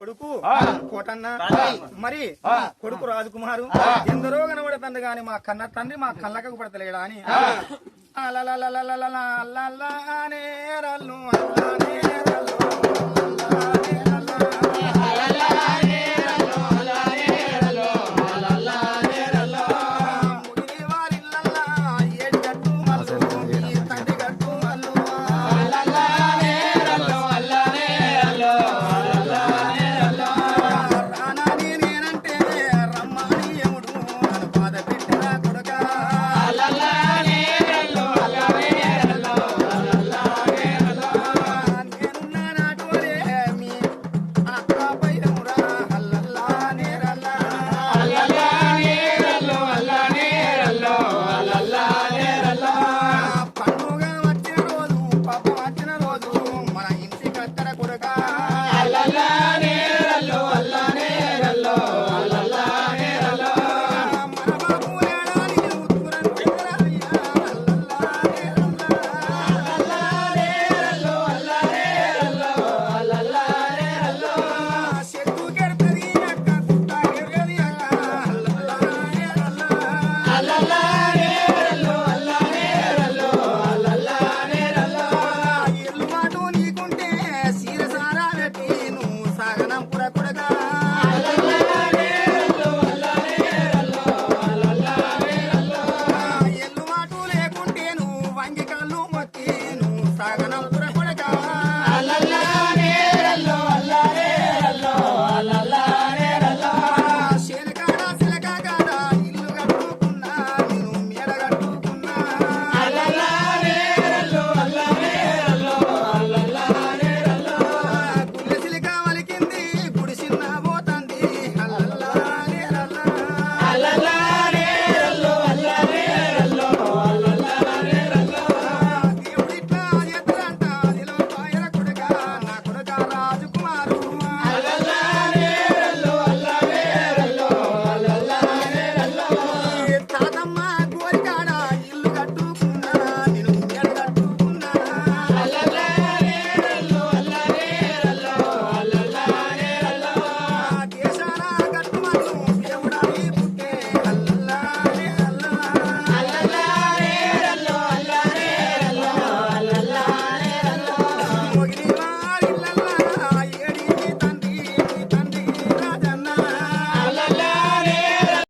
కొడుకు కోటన్న మరి కొడుకు రాజకుమారు. ఎందరో కనబడుతుంది గాని మా కన్న తండ్రి మా కళ్ళకు పడతలేడా అని. అలా